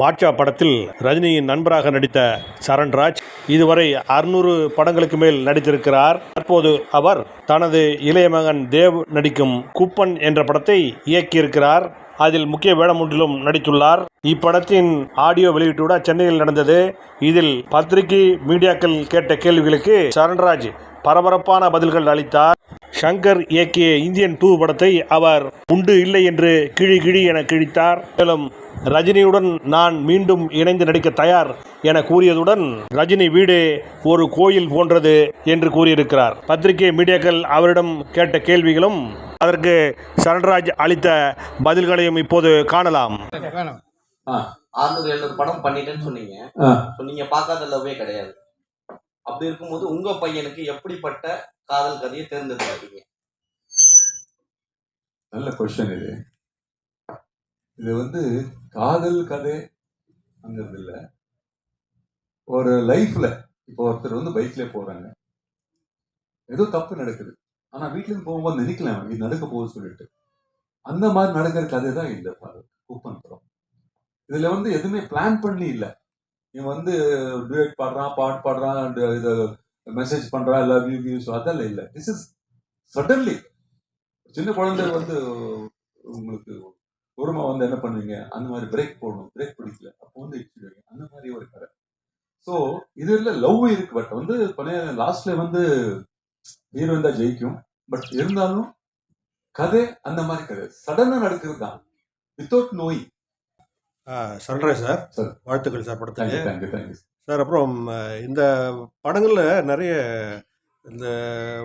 பாட்ஷா படத்தில் ரஜினியின் நண்பராக நடித்த சரண்ராஜ் இதுவரை அறுநூறு படங்களுக்கு மேல் நடித்திருக்கிறார். தற்போது அவர் தனது இளைய மகன் தேவ் நடிக்கும் குப்பன் என்ற படத்தை இயக்கியிருக்கிறார். அதில் முக்கிய வேடம் ஒன்றிலும் நடித்துள்ளார். இப்படத்தின் ஆடியோ வெளியீட்டு விட சென்னையில் நடந்தது. இதில் பத்திரிகை மீடியாக்கள் கேட்ட கேள்விகளுக்கு சரண்ராஜ் பரபரப்பான பதில்கள் அளித்தார். ஷங்கர் இயக்கிய இந்தியன் டூ படத்தை அவர் உண்டு இல்லை என்று கிழி கிழி என கிழித்தார். மேலும் ரஜினியுடன் நான் மீண்டும் இணைந்து நடிக்க தயார் என கூறியதுடன் ரஜினி வீடு ஒரு கோயில் போன்றது என்று கூறியிருக்கிறார். பத்திரிகை மீடியாக்கள் அவரிடம் கேட்ட கேள்விகளும் அதற்கு சரண்ராஜ் அளித்த பதில்களையும் இப்போது காணலாம். எழுநூறு படம் பண்ணிட்டேன்னு சொன்னீங்க. நீங்க பார்க்காத லவ்வே கிடையாது. அப்படி இருக்கும்போது உங்க பையனுக்கு எப்படிப்பட்ட காதல் கதையை தேர்ந்தெடுத்திருக்கீங்க நல்ல கொஸ்டின் இது. இது வந்து காதல் கதை அங்கிறது ஒரு லைஃப்ல இப்போ ஒருத்தர் வந்து பைக்ல போறாங்க. ஏதோ தப்பு நடக்குது. ஆனா வீட்ல போகும்போது நினைக்கலாம் இது நடக்க போகுது சொல்லிட்டு. அந்த மாதிரி நடக்கிற கதை தான் இந்த கூப்பன் படம் இதுல வந்து எதுவுமே பிளான் பண்ணி இல்லை. இவன் வந்து டுவேட் பாடுறான் பாட்டு பாடுறான் and இது மெசேஜ் பண்றான் லவ் யூ வியூஸ் அதெல்லாம் இல்லை. திஸ் இஸ் சடன்லி சின்ன குழந்தை வந்து உங்களுக்கு ஒருமா வந்து என்ன பண்ணுவீங்க? அந்த மாதிரி பிரேக் போடணும். பிரேக் பிடிக்கல. அப்போ வந்து இடிச்சிடுவீங்க. அந்த மாதிரி ஒரு கதை. ஸோ இதுல லவ் இருக்கு. பட் வந்து லாஸ்ட்ல வந்து ஹீரோயின் தான் ஜெயிக்கும். பட் இருந்தாலும் கதை அந்த மாதிரி கதை சடனா நடக்கிறது தான். வித்தவுட் நோய் சரண்ராஜ் சார் சார். வாழ்த்துக்கள் சார் படத்துக்கு. Thank you thank you sir அப்புறம் இந்த படங்களில் நிறைய இந்த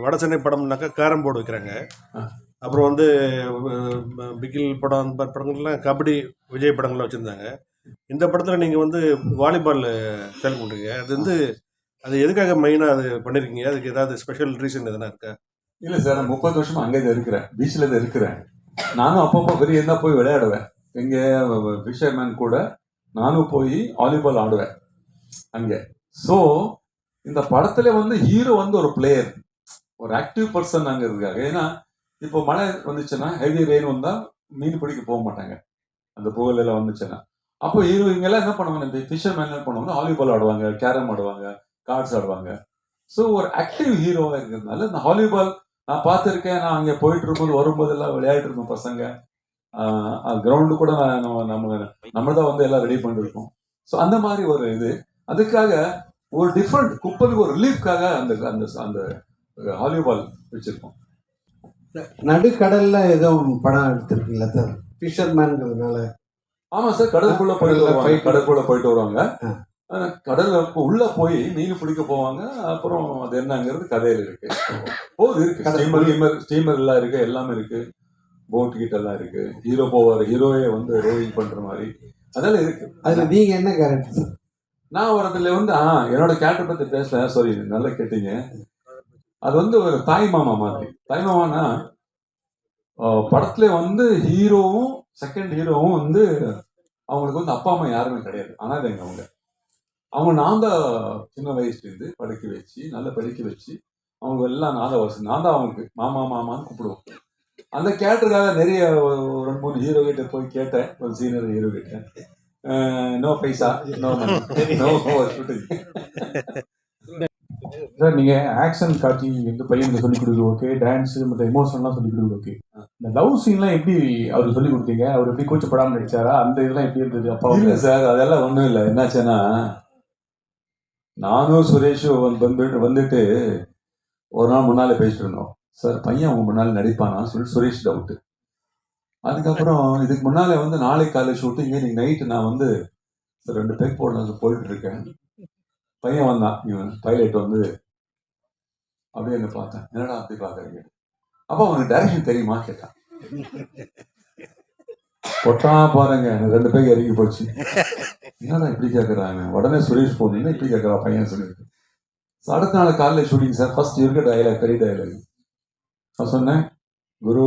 வட சென்னை படம்னாக்கா கேரம் போர்டு வைக்கிறாங்க. அப்புறம் வந்து பிகில் படம் அந்த மாதிரி படங்கள்லாம் கபடி விஜய் படங்கள்லாம் வச்சுருந்தாங்க. இந்த படத்தில் நீங்கள் வந்து வாலிபால் செல் பண்ணுறீங்க அது வந்து அது எதுக்காக மெயினாக அது பண்ணியிருக்கீங்க அதுக்கு ஏதாவது ஸ்பெஷல் ரீசன் எதனா இருக்கா? இல்லை சார் நான் முப்பது வருஷமாக அங்கே தான் இருக்கிறேன். பீச்சில் தான் இருக்கிறேன். நானும் அப்பப்போ வெளியே இருந்தால் போய் விளையாடுவேன். எங்க ஃபிஷர்மேன் கூட நானும் போய் வாலிபால் ஆடுவேன். அங்கே. ஸோ இந்த படத்தில் வந்து ஹீரோ வந்து ஒரு பிளேயர் ஒரு ஆக்டிவ் பர்சன் அங்கே இருக்காங்க ஏன்னா இப்போ மழை வந்துச்சுன்னா ஹெவி ரெயின் வந்தால் மீன் பிடிக்க போக மாட்டாங்க. அந்த புகழ் எல்லாம் வந்துச்சுன்னா. அப்போ ஹீரோ இவங்கெல்லாம் என்ன பண்ணுவாங்க? இந்த ஃபிஷர்மேன் என்ன பண்ணுவாங்க வாலிபால் ஆடுவாங்க கேரம் ஆடுவாங்க கார்ட்ஸ் ஆடுவாங்க. ஸோ ஒரு ஆக்டிவ் ஹீரோவாக இருக்கிறதுனால இந்த வாலிபால் நான் பார்த்துருக்கேன். நான் அங்கே போயிட்டு இருக்கும்போது வரும்போதெல்லாம் விளையாடிட்டு இருந்தோம் பசங்க. கிரவுண்டு கூட நான் நம்ம நம்ம நம்ம தான் வந்து எல்லாம் ரெடி பண்ணிருக்கோம் ஸோ அந்த மாதிரி ஒரு இது. அதுக்காக ஒரு டிஃப்ரெண்ட் குப்பலுக்கு ஒரு ரிலீஃப்காக அந்த அந்த அந்த வாலிபால் வச்சிருக்கோம் நடுக்கடல்ல ஏதோ படம் எடுத்திருக்கீங்களா சார்? ஃபிஷர்மேன்ங்கிறதுனால ஆமா சார் கடலுக்குள்ள போயிட்டு வருவாங்க. கடலுக்குள்ள போயிட்டு வருவாங்க. கடல்ல உள்ள போய் மீன் பிடிக்க போவாங்க. அப்புறம் அது என்னங்கிறது கதையில இருக்கு. போது இருக்கு. ஸ்டீமர் ஸ்டீமர் ஸ்டீமர் எல்லாம் இருக்கு. எல்லாமே இருக்கு. போட் கிட்ட எல்லாம் இருக்கு. ஹீரோ போவார். ஹீரோயே வந்து ரோவிங் பண்ற மாதிரி. அதெல்லாம் இருக்கு. அதுல நீங்க என்ன கேரக்டர் சார்? நான் வரதுல வந்து ஆ என்னோட கேரக்டர் பத்தி பேசல. சாரி நல்லா கேட்டீங்க. அது வந்து ஒரு தாய் மாமா மாதிரி. தாய் மாமானா படத்துல வந்து ஹீரோவும் செகண்ட் ஹீரோவும் வந்து அவங்களுக்கு வந்து அப்பா அம்மா யாருமே கிடையாது. அனாதைங்க அவங்க. அவங்க நான் தான் சின்ன வயசுல இருந்து படிக்க வச்சு நல்லா படிக்க வச்சு அவங்க எல்லாம் நாலு வருஷம் நான் தான் அவங்களுக்கு மாமா மாமான்னு கூப்பிடுவோம். அந்த கேரக்டருக்காக நிறைய ஒரு ரெண்டு மூணு ஹீரோ கிட்ட போய் கேட்டேன். ஒரு சீனியர் ஹீரோ கிட்ட. No paisa no no shooting sir நீங்க ஆக்ஷன் காட்சி வந்து பையனுக்கு சொல்லி கொடுக்குறது ஓகே டான்ஸ் மற்ற எமோஷன்லாம் சொல்லி கொடுக்குறது ஓகே இந்த லவ் சீன்லாம் எப்படி அவருக்கு சொல்லி கொடுத்தீங்க? அவர் எப்படி கூச்சப்படாம நடிச்சாரா? அந்த இதெல்லாம் எப்படி இருந்தது? அப்பா இல்ல சார் அதெல்லாம் ஒண்ணும் இல்ல. என்னாச்சுன்னா நானும் சுரேஷும் வந்து- வந்துட்டு வந்துட்டு ஒரு நாள் முன்னாலே பேசிட்டு இருந்தோம். சார் பையன் உங்க முன்னால நடிப்பானா? சொல்லி சுரேஷ் டவுட் அதுக்கப்புறம் இதுக்கு முன்னாலே வந்து நாளை காலை ஷூட்டிங் இன்னைக்கு நைட்டு நான் வந்து ரெண்டு பேக் போடலாம் போயிட்டு இருக்கேன். பையன் வந்தான். இவன் பைலட் வந்து அப்படியே என்ன பார்த்தேன் என்னடா அப்படி பார்க்குறீங்க? அப்போ அவனுக்கு டைரக்ஷன் தெரியுமா கேட்டான். பொட்டா பாருங்க எனக்கு ரெண்டு பேரும் இறங்கி போச்சு. என்னடா இப்படி கேட்குறாங்க உடனே சுரேஷ் போனீங்கன்னா இப்படி கேட்குறா பையன் சொல்லிட்டு. So, அடுத்த நாள் காலையில் ஷூட்டிங் சார் ஃபர்ஸ்ட் இருக்க டயலாக் பெரிய டயலாக் நான் சொன்னேன் குரு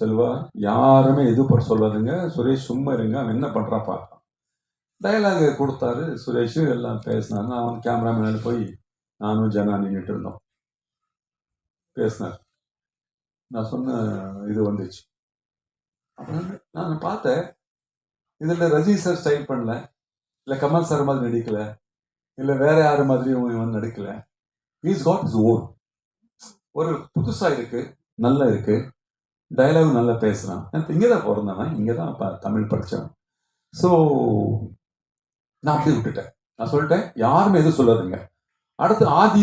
செல்வா யாருமே எது பண்ண சொல்லாதுங்க. சுரேஷ் சும்மா இருங்க அவன் என்ன பண்ணுறா பார்க்கலாம். டயலாக் கொடுத்தாரு சுரேஷ் எல்லாம் பேசினாரு. அவன் வந்து கேமராமேனில் போய் நானும் ஜனா நின்றுட்டு இருந்தோம். பேசினார். நான் சொன்ன இது வந்துச்சு. அப்புறம் நான் பார்த்தேன். இதில் ரஜி சார் ஸ்டைல் பண்ணல. இல்லை கமல் சார் மாதிரி நடிக்கல. இல்லை வேற யார் மாதிரியும் இவன் நடிக்கல. இஸ் காட் இஸ் ஓன் ஒரு புதுசாக இருக்கு. நல்லா இருக்கு. டைலாக் நல்லா பேசுகிறான் எனக்கு இங்கே தான் பிறந்தவன். இங்கே தான் இப்போ தமிழ் படித்தவன் ஸோ நான் அப்படி விட்டுட்டேன். நான் சொல்லிட்டேன். யாருமே எதுவும் சொல்லாதுங்க. அடுத்து ஆதி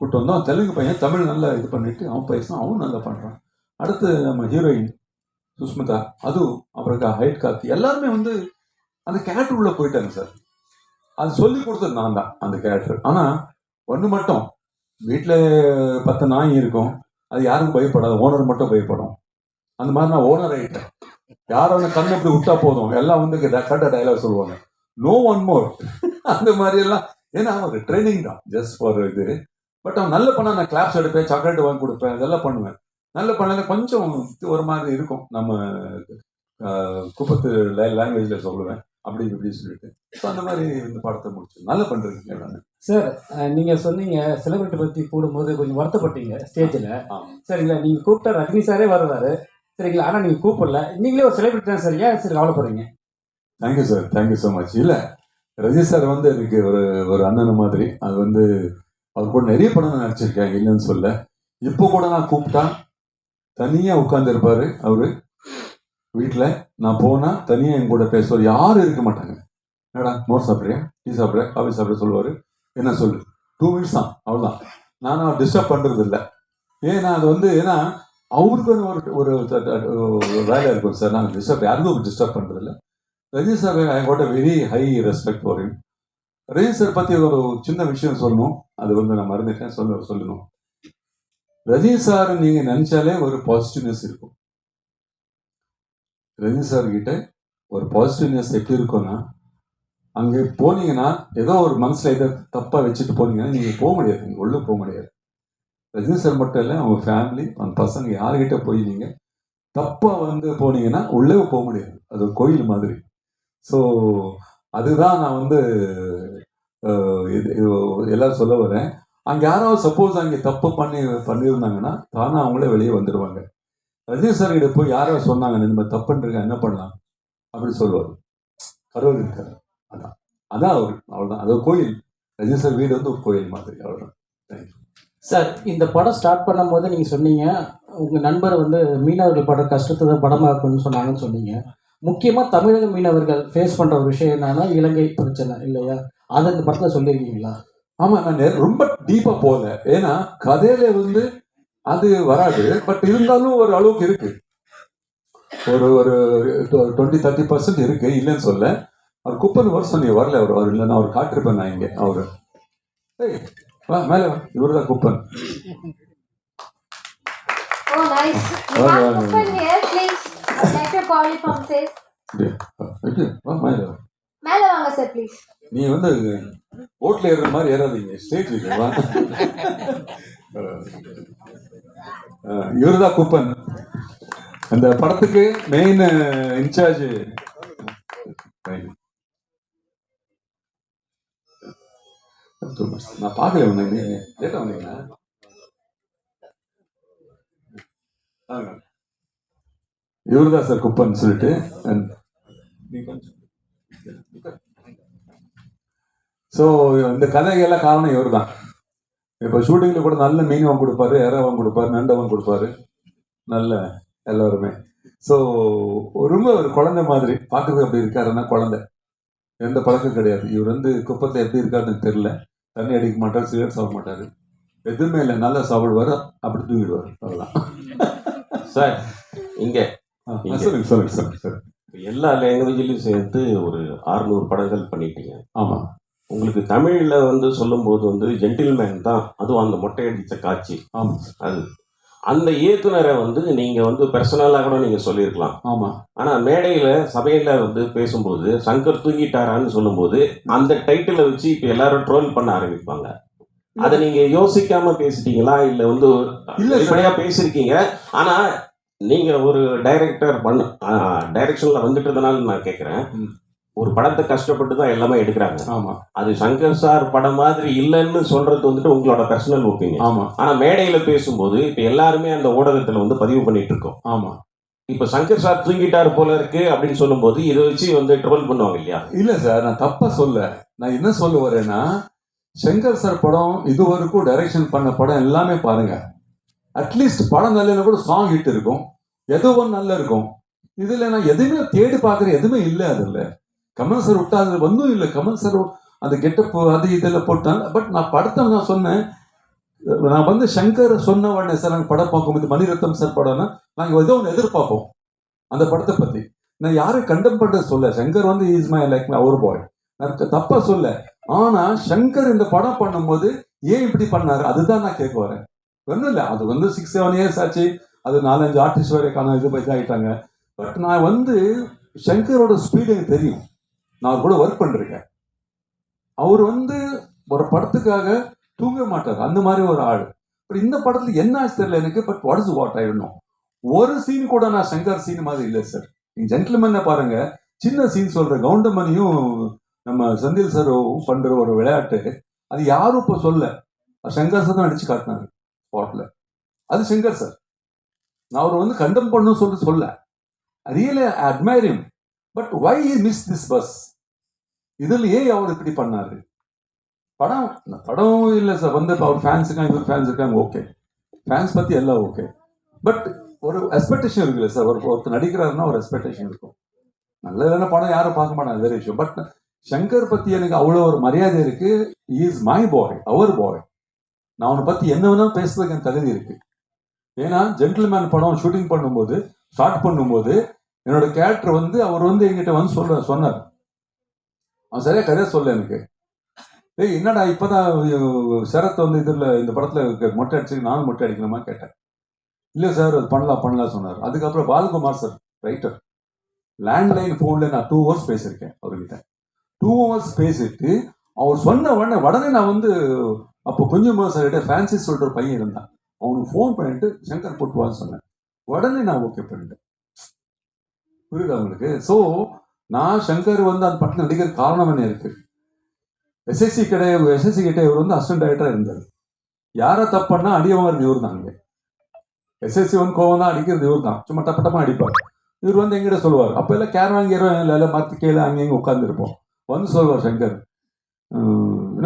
கூட்டம் தான் தெலுங்கு பையன் தமிழ் நல்லா இது பண்ணிட்டு அவன் பேசினா அவனும் நல்லா பண்ணுறான் அடுத்து நம்ம ஹீரோயின் சுஷ்மிதா அதுவும் அப்புறம் ஹைட் காத்தி எல்லாருமே வந்து அந்த கேரக்டர் உள்ள போயிட்டாங்க சார். அது சொல்லி கொடுத்தது நான் தான் அந்த கேரக்டர் ஆனால் ஒன்று மட்டும் வீட்டில் பத்து நாய் இருக்கும். அது யாருக்கும் பயப்படாது ஓனர் மட்டும் பயப்படும். அந்த மாதிரி நான் ஓனர் ஆகிட்டேன் யாரும் அந்த கண்ணு அப்படி விட்டா போதும்? எல்லாம் வந்து கரெக்டாக டைலாக் சொல்லுவாங்க. நோ ஒன் மோர் அந்த மாதிரி எல்லாம் ஏன்னா ஒரு ட்ரைனிங் தான் ஜஸ்ட் ஃபார் இது. பட் அவன் நல்ல பண்ணா நான் கிளாப்ஸ் எடுப்பேன் சாக்லேட் வாங்கி கொடுப்பேன் இதெல்லாம் பண்ணுவேன். நல்ல பண்ணல கொஞ்சம் ஒரு மாதிரி இருக்கும். நம்ம குப்பத்து லாங்குவேஜ்ல சொல்லுவேன். அப்படி இப்படி சொல்லிட்டு. ஸோ அந்த மாதிரி இந்த படத்தை முடிச்சு நல்லா பண்றீங்க சார் நீங்க சொன்னீங்க செலிபிரிட்டி பத்தி போடும்போது கொஞ்சம் வருத்தப்பட்டீங்க ஸ்டேஜ்ல. சரிங்களா நீங்க கூப்பிட்ட ரஜினி சாரே வருவாரு சரிங்களா ஆனா நீங்க கூப்பிடல. நீங்களே ஒரு செலிபிரிட்டி தான் சார் ஏன் சார் கவலைப்படுறீங்க? Thank you sir thank you so much இல்லை ரஜி சார் வந்து எனக்கு ஒரு ஒரு அண்ணன் மாதிரி. அது வந்து அவர் கூட நிறைய படம் நான் நடிச்சிருக்கேன் இல்லைன்னு சொல்ல. இப்போ கூட நான் கூப்பிட்டா தனியாக உட்காந்துருப்பார் அவர். வீட்டில் நான் போனால் தனியாக என் கூட பேசுவார். யாரும் இருக்க மாட்டாங்க. என்னடா மோர் சாப்பிட்றியா? டீ சாப்பிட்ற காஃபி சாப்பிட்ற சொல்லுவார். என்ன சொல்லு? டூ மினிட்ஸ் தான் அவ்வளோதான் நான் அவர் டிஸ்டர்ப் பண்ணுறது இல்லை ஏன்னா அது வந்து ஏன்னா அவருக்கு ஒரு ஒரு ஒரு வேலை இருக்கும் சார். நான் டிஸ்டர்ப் யாருக்கும் டிஸ்டர்ப் பண்ணுறது இல்லை Rajini sir I got a very high respect for him Rajini sir பற்றி ஒரு சின்ன விஷயம் சொல்லணும். அது வந்து நான் மறந்துட்டேன். சொல்ல சொல்லணும். ரஜினி சார் நீங்க நினைச்சாலே ஒரு பாசிட்டிவ்னஸ் இருக்கும். ரஜினி சார் கிட்ட ஒரு பாசிட்டிவ்னஸ் எப்படி இருக்கும்னா அங்கே போனீங்கன்னா ஏதோ ஒரு மனசில் ஏதோ தப்பாக வச்சுட்டு போனீங்கன்னா நீங்கள் போக முடியாது. நீங்க உள்ளே போக முடியாது. ரஜினி சார் மட்டும் இல்லை அவங்க ஃபேமிலி அந்த பசங்க யார்கிட்ட போய் நீங்க தப்பாக வந்து போனீங்கன்னா உள்ளே போக முடியாது. அது ஒரு கோயில் மாதிரி. ஸோ அதுதான் நான் வந்து இது எல்லாரும் சொல்ல வரேன். அங்கே யாராவது சப்போஸ் அங்கே தப்பு பண்ணி பண்ணியிருந்தாங்கன்னா தானே அவங்களே வெளியே வந்துடுவாங்க ரஜினி சார் கிட்ட போய் யாரோ சொன்னாங்க இந்த மாதிரி தப்பு என்ன பண்ணலாம்? அப்படின்னு சொல்லுவார். கடவுள் இருக்கார். அதான். அதான் அவர் அவ்வளோதான் அது கோயில். ரஜினி சார் வீடு வந்து ஒரு கோயில் மாதிரி. அவ்வளோதான் சார் இந்த படம் ஸ்டார்ட் பண்ணும்போது நீங்கள் சொன்னீங்க உங்கள் நண்பர் வந்து மீனவர்கள் படுற கஷ்டத்தை தான் படமாக்கணும்னு சொன்னாங்கன்னு சொன்னீங்க. முக்கியமா தமிழக மீனவர்கள் ஃபேஸ் பண்ற ஒரு விஷயம் என்னன்னா இலங்கை பிரச்சனை இல்லையா? அதை இந்த படத்துல சொல்லியிருக்கீங்களா? ஆமா நான் ரொம்ப டீப்பா போகல ஏன்னா கதையில வந்து அது வராது. பட் இருந்தாலும் ஒரு அளவுக்கு இருக்கு. ஒரு ஒரு டுவெண்ட்டி தேர்ட்டி பர்சன்ட் இருக்கு. இல்லைன்னு சொல்ல. அவர் குப்பன் வருஷம் நீ வரல அவர். அவர் இல்லைன்னா அவர் காட்டிருப்பேன் நான் இங்க. அவரு. ஏய் வா மேல வா. இவர் தான் குப்பன் மேல வாங்க சார் ப்ளீஸ் நீ வந்து போட்ல ஏறுற மாதிரி ஏறாதீங்க. ஸ்டேஜ் வா? இவர் தான் குப்பன். அந்த படத்துக்கு மெயின் இன்சார்ஜ். நான் பார்க்கல உன்னை. நீ லேட்டா வந்தீங்களா? இவர் தான் சார் குப்பன் சொல்லிட்டு ஸோ இந்த கதைகள்லாம் காரணம் இவர் தான் இப்போ ஷூட்டிங்கில் கூட நல்ல மீன் வாங்க கொடுப்பாரு இறவன் கொடுப்பாரு நண்டவன் கொடுப்பாரு. நல்ல எல்லாருமே. ஸோ ரொம்ப ஒரு குழந்தை மாதிரி. பார்க்கறதுக்கு அப்படி இருக்காருன்னா குழந்தை. எந்த பழக்கம் கிடையாது. இவர் வந்து குப்பத்தில் எப்படி இருக்காருன்னு தெரியல. தண்ணி அடிக்க மாட்டார் சிகரெட் சாப்பிட மாட்டார். எதுவுமே இல்லை. நல்லா சாப்பிடுவார் அப்படி தூங்கிடுவார். அவ்வளோதான் சார் இங்கே ஆ, சொல்லுங்க சொல்லுங்க சொல்லுங்க. சார் எல்லா லாங்குவேஜ்லயும் சேர்த்து ஒரு 600 படங்கள் பண்ணிட்டீங்க. ஆமாம் உங்களுக்கு தமிழ்ல வந்து சொல்லும்போது வந்து ஜென்டில்மேன் தான் அதுவும் அந்த மொட்டை அடிச்ச காட்சி. ஆமாம் அது. அந்த இயக்குனரை வந்து நீங்க வந்து பர்சனலா கூட நீங்க சொல்லியிருக்கலாம். ஆமாம் ஆனா மேடையில சபையில வந்து பேசும்போது சங்கர் தூங்கிட்டாரான்னு சொல்லும்போது அந்த டைட்டிலை வச்சு இப்ப எல்லாரும் ட்ரோல் பண்ண ஆரம்பிப்பாங்க. அதை நீங்க யோசிக்காம பேசிட்டீங்களா? இல்ல வந்து இல்ல சார். வெளிப்படையா பேசியிருக்கீங்க? ஆனா நீங்க ஒரு டைரக்டர் பண்ண. டைரக்ஷன்ல வந்துட்டதுனால நான் கேக்குறேன். ம். ஒரு படத்தை கஷ்டப்பட்டு தான் எல்லாமே எடுக்கிறாங்க. ஆமாம் அது சங்கர் சார் படம் மாதிரி இல்லைன்னு சொல்றது வந்துட்டு உங்களோட பர்சனல் ஒப்பீனியன் ஆமாம் ஆனா மேடையில பேசும்போது இப்ப எல்லாருமே அந்த ஊடகத்துல வந்து பதிவு பண்ணிட்டு இருக்கோம். ஆமாம் இப்ப சங்கர் சார் தூங்கிட்டாரு போல இருக்கு அப்படின்னு சொல்லும்போது இதை வச்சு வந்து ட்ரோல் பண்ணுவாங்க இல்லையா? இல்ல சார் நான் தப்பா சொல்ல. நான் என்ன சொல்ல வரேன்னா சங்கர் சார் படம் இதுவரைக்கும் டைரக்ஷன் பண்ண படம் எல்லாமே பாருங்க. அட்லீஸ்ட் படம் நல்ல கூட சாங் ஹிட் இருக்கும். ஏதோ ஒன்று நல்லா இருக்கும். இதில் நான் எதுவுமே தேடி பார்க்குறேன் எதுவுமே இல்லை அதில். கமல் சார் விட்டா அதில் வந்தும் இல்லை. கமல் சார் அந்த கெட்டப் அது இதில் போட்டாங்க. பட் நான் படத்தை நான் சொன்னேன். நான் வந்து சங்கர் சொன்ன உடனே சார் நாங்கள் படம் பார்க்கும்போது மணிரத்னம் சார் படம்னா நாங்கள் ஏதோ ஒன்று எதிர்பார்ப்போம். அந்த படத்தை பற்றி நான் யாரும் கண்டம் பண்ணுறது சொல்ல. சங்கர் வந்து இஸ் மை லைக் மை அவர் பாய் நான் தப்பாக சொல்ல. ஆனால் சங்கர் இந்த படம் பண்ணும்போது ஏன் இப்படி பண்ணாரு? அதுதான் நான் கேட்க வரேன். ஒன்றும் இல்லை. அது வந்து சிக்ஸ் செவன் இயர்ஸ் ஆச்சு. அது நாலஞ்சு ஆர்டிஸ்ட் வரைக்கான இது போய் பட் நான் வந்து சங்கரோட ஸ்பீடு எனக்கு தெரியும். நான் கூட ஒர்க் பண்ணிருக்கேன். அவர் வந்து ஒரு படத்துக்காக தூங்க மாட்டார். அந்த மாதிரி ஒரு ஆள். பட் இந்த படத்தில் என்ன ஆச்சு தெரியல எனக்கு. பட் வாட் இஸ் வாட் ஆயிடணும் ஒரு சீன் கூட நான் சங்கர் சீன் மாதிரி இல்லை சார் நீங்கள் ஜென்டில்மேனை பாருங்க. சின்ன சீன் சொல்கிற கவுண்டமணியும் நம்ம செந்தில் சாரும் பண்ணுற ஒரு விளையாட்டு. அது யாரும் இப்போ சொல்ல சங்கர் சார் தான் அடிச்சு காட்டினாரு. ஸ்பாட்ல அது சிங்கர் சார் நான் அவர் வந்து கண்டம் பண்ணும் சொல்லி சொல்ல really admiring but why I miss this bus இதில் ஏன் அவர் இப்படி பண்ணாரு? படம் படம் இல்லை சார் வந்து இப்போ அவர் ஃபேன்ஸ் இருக்காங்க இவர் ஃபேன்ஸ் இருக்காங்க ஓகே ஃபேன்ஸ் பற்றி எல்லாம் ஓகே பட் ஒரு எக்ஸ்பெக்டேஷன் இருக்குல்ல சார் ஒரு ஒருத்தர் நடிக்கிறாருன்னா ஒரு எக்ஸ்பெக்டேஷன் இருக்கும். நல்லதான படம் யாரும் பார்க்க மாட்டாங்க வேற விஷயம். பட் சங்கர் பற்றி எனக்கு அவ்வளோ ஒரு மரியாதை இருக்கு. Is my boy our boy நான் அவனை பத்தி என்ன வேணா பேசுறதுக்கு எனக்கு தகுதி இருக்கு. ஏன்னா ஜென்டில்மேன் படம் ஷூட்டிங் பண்ணும்போது ஸ்டார்ட் பண்ணும்போது என்னோட கேரக்டர் வந்து அவர் வந்து என்கிட்ட வந்து சொல்ற சொன்னார். அவன் சரியா கதையை சொல்ல எனக்கு. ஏய் என்னடா இப்போதான் அஹ், வந்து இதில் இந்த படத்தில் மொட்டை அடிச்சு நானும் மொட்டை அடிக்கணுமா கேட்டேன் இல்லை சார் அது பண்ணலாம் பண்ணலாம் சொன்னார். அதுக்கப்புறம் பாலகுமார் சார் ரைட்டர் லேண்ட்லைன் ஃபோனில் நான் டூ ஹவர்ஸ் பேசியிருக்கேன் அவர்கிட்ட. டூ ஹவர்ஸ் பேசிட்டு அவர் சொன்ன உடனே உடனே நான் வந்து அப்போ கொஞ்சம் சார்கிட்ட ஃப்ரான்சிஸ் சொல்ற பையன் இருந்தான். அவனுக்கு ஃபோன் பண்ணிட்டு சங்கர் போட்டுவான்னு சொன்னேன். உடனே நான் ஓகே பண்ணிட்டேன். புரியுதா அவங்களுக்கு ஸோ நான் சங்கர் வந்து அந்த படத்தில் நடிக்கிற காரணம் என்ன இருக்கு? எஸ்எஸ்சி கிடையாது எஸ்எஸ்சி கிட்ட இவர் வந்து அசிஸ்டன்ட் டைரக்டரா இருந்தார். யாரை தப்புன்னா அடியவங்க இவர் தான் அங்கே. எஸ்எஸ்சி வந்து கோவம் தான் அடிக்கிறது இவர் தான். சும்மா டப்பட்டமாக அடிப்பார். இவர் வந்து எங்கிட்ட சொல்லுவார். அப்போ எல்லாம் கேரவாங்க இல்லை மற்ற கீழே அங்கே இங்கே உட்காந்துருப்போம் வந்து சொல்லுவார் சங்கர்.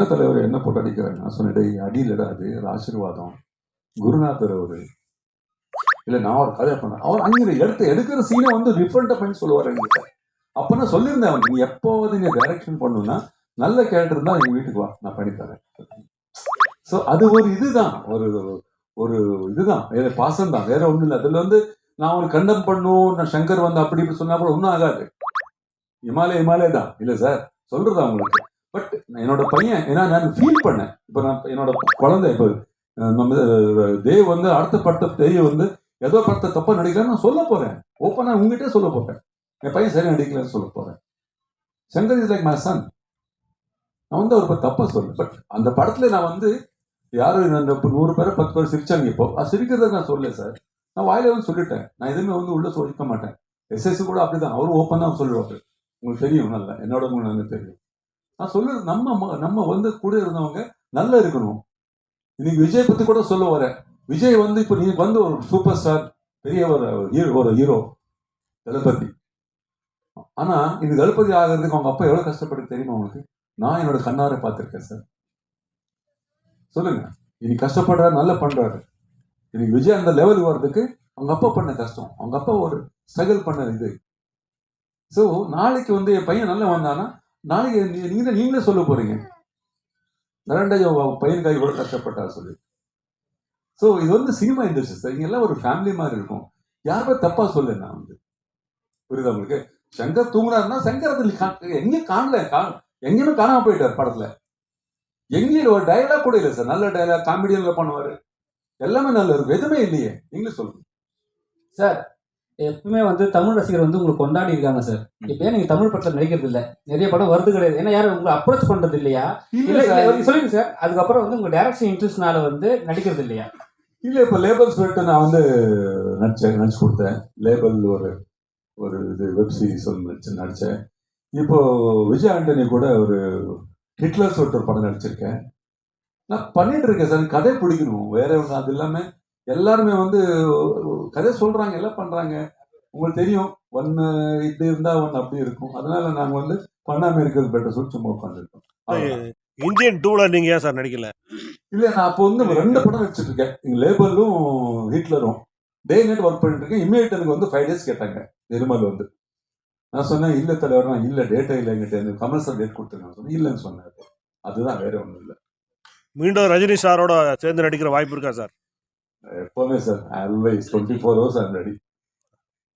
என்ன தலைவர் என்ன போட்டு அடிக்கிறாங்க நான் சொன்னேன் "டேய், அடியிலடா அது ஒரு ஆசீர்வாதம். குருநாதர் அவரு இல்ல நான் ஒரு கதை பண்ண அவர் அங்கே எடுத்து எடுக்கிற சீனை வந்து டிஃப்ரெண்டா பண்ணி சொல்லுவார் என்கிட்ட அப்ப நான் சொல்லியிருந்தேன் அவனுக்கு நீ எப்போவது நீ டைரக்ஷன் பண்ணுனா நல்ல கேரக்டர் தான் எங்கள் வீட்டுக்கு வா நான் பண்ணித்தரேன் ஸோ அது ஒரு இதுதான். ஒரு ஒரு இதுதான். வேற பாசம் தான். வேற ஒண்ணும் இல்லை. அதுல வந்து நான் ஒரு கண்டம் பண்ணும் நான் சங்கர் வந்து அப்படி இப்படி சொன்னா கூட ஒன்றும் ஆகாது. இமாலய இமாலய தான். இல்ல சார் சொல்றதா உங்களுக்கு? பட் என்னோட பையன் ஏன்னா நான் ஃபீல் பண்ணேன். இப்போ நான் என்னோட குழந்தை இப்போ நம்ம தேவ் வந்து அடுத்த படத்தை தெரிய வந்து ஏதோ படத்தை தப்பாக நடிக்கலன்னு நான் சொல்ல போறேன். ஓப்பனாக உங்ககிட்டே சொல்ல போறேன். என் பையன் சரி நடிக்கலன்னு சொல்ல போறேன். Shankar is like my son நான் வந்து அவர் தப்பாக சொல்ல பட் அந்த படத்துல நான் வந்து யாரும் அந்த நூறு பேரை பத்து பேர் சிரிச்சாங்க இப்போ. அது சிரிக்கிறத நான் சொல்லல சார் நான் வாயில வந்து சொல்லிட்டேன். நான் எதுவுமே வந்து உள்ளே சொல்லிக்க மாட்டேன். எஸ்எஸ் கூட அப்படிதான். அவரும் ஓப்பன் தான் சொல்லுவாரு உங்களுக்கு தெரியும் நல்லா. என்னோட உங்களுக்கு தெரியும். நான் சொல்லுறது நம்ம ம- நம்ம வந்து கூட இருந்தவங்க நல்லா இருக்கணும். இன்னைக்கு விஜய் பத்தி கூட சொல்ல வரேன். விஜய் வந்து இப்போ நீ வந்து ஒரு சூப்பர் ஸ்டார் பெரிய ஒரு ஹீரோ ஒரு ஹீரோ தளபதி. ஆனா இது தளபதி ஆகிறதுக்கு அவங்க அப்பா எவ்வளவு கஷ்டப்பட்டு தெரியுமா உங்களுக்கு? நான் என்னோட கண்ணார பார்த்துருக்கேன் சார் சொல்லுங்க. இன்னைக்கு கஷ்டப்படுறாரு நல்லா பண்றாரு. இன்னைக்கு விஜய் அந்த லெவலுக்கு வர்றதுக்கு அவங்க அப்பா பண்ண கஷ்டம். அவங்க அப்பா ஒரு ஸ்ட்ரகிள் பண்ண இது. ஸோ நாளைக்கு வந்து என் பையன் நல்லா வந்தானா நாளைக்கு நீங்க நீங்களே சொல்ல போறீங்க. நரண்டஜ் பையனுக்காக இவ்வளவு கஷ்டப்பட்டார் சொல்லி. ஸோ இது வந்து சினிமா இண்டஸ்ட்ரி சார் இங்க எல்லாம் ஒரு ஃபேமிலி மாதிரி இருக்கும். யாருமே தப்பா சொல்ல நான் வந்து. புரியுதா உங்களுக்கு? சங்கர் தூங்குறாருன்னா சங்கர் அதில் கா- எங்கேயும் காணல கா எங்கேயுமே காணாம போயிட்டார் படத்துல. எங்கேயும் ஒரு டயலாக் கூட இல்லை சார் நல்ல டயலாக் காமெடியன்ல பண்ணுவாரு. எல்லாமே நல்லா இருக்கும் எதுவுமே இல்லையே. நீங்களே சொல்லுங்க. சார் எப்பவுமே வந்து தமிழ் ரசிகர் வந்து உங்களுக்கு கொண்டாடி இருக்காங்க சார். இப்போ ஏன் நீங்க தமிழ் படத்தில் நடிக்கிறது இல்ல. நிறைய படம் வருது கிடையாது. ஏன்னா யாரும் உங்களை அப்ரோச் பண்றது இல்லையா? சொல்லுங்க சார். அதுக்கப்புறம் வந்து உங்க டைரக்ஷன் இன்ட்ரெஸ்ட்னால வந்து நடிக்கிறது இல்லையா? இல்ல இப்ப லேபல் சொல்லிட்டு நான் வந்து நடிச்சேன் நடிச்சு கொடுத்தேன். லேபல் ஒரு ஒரு இது வெப் சீரிஸ் ஒன்று நடிச்சு நடிச்சேன். இப்போ விஜய் ஆண்டனி கூட ஒரு ஹிட்லர் சொல்லிட்டு ஒரு படம் நடிச்சிருக்கேன். நான் பண்ணிட்டு இருக்கேன் சார். கதை பிடிக்கணும். வேற ஒன்று அது இல்லாம எல்லாருமே வந்து கதை சொல்றாங்க எல்லாம் பண்றாங்க. உங்களுக்கு தெரியும் ஒன்று இப்படி இருந்தா ஒன்று அப்படி இருக்கும். அதனால நாங்க வந்து பண்ணாம இருக்கிறது பெட்டர் சொல்லி சும்மா உட்காந்துருக்கோம் இந்தியன் டூவில் நீங்கள் ஏன் சார் நடிக்கல? இல்ல நான் அப்போ வந்து ரெண்டு படம் வச்சுட்டு இருக்கேன் லேபரும் ஹிட்லரும். டே நைட் ஒர்க் பண்ணிட்டு இருக்கேன். இமீடியட் எனக்கு வந்து ஃபைவ் டேஸ் கேட்டாங்க இருமல் வந்து. நான் சொன்னேன் இல்ல தலைவர் நான் இல்ல டேட்டா இல்லை எங்கிட்ட எனக்கு சார் டேட் கொடுத்துருங்க. சொன்னேன் இல்லைன்னு சொன்னாரு. அதுதான் வேற ஒன்றும் இல்லை. மீண்டும் ரஜினி சாரோட சேர்ந்து நடிக்கிற வாய்ப்பு இருக்கா சார்? எப்பவுமே sir always twenty four hours I'm ready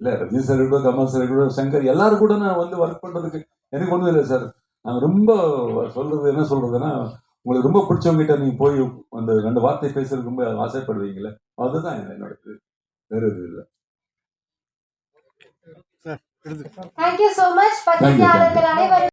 இல்ல ரஜினி சார் கூட கமல் சார் கூட சங்கர் எல்லாரும் கூட நான் வந்து ஒர்க் பண்றதுக்கு எனக்கு ஒன்றும் இல்லை சார் நான் ரொம்ப சொல்றது என்ன சொல்றதுன்னா உங்களுக்கு ரொம்ப பிடிச்சவங்க கிட்ட நீங்க போய் அந்த ரெண்டு வார்த்தை பேசுறதுக்கு ரொம்ப ஆசைப்படுவீங்களே அதுதான் என்னோட இது. வேற இது இல்லை. Thank you so much. பத்திரிகையாளர்கள் அனைவரும்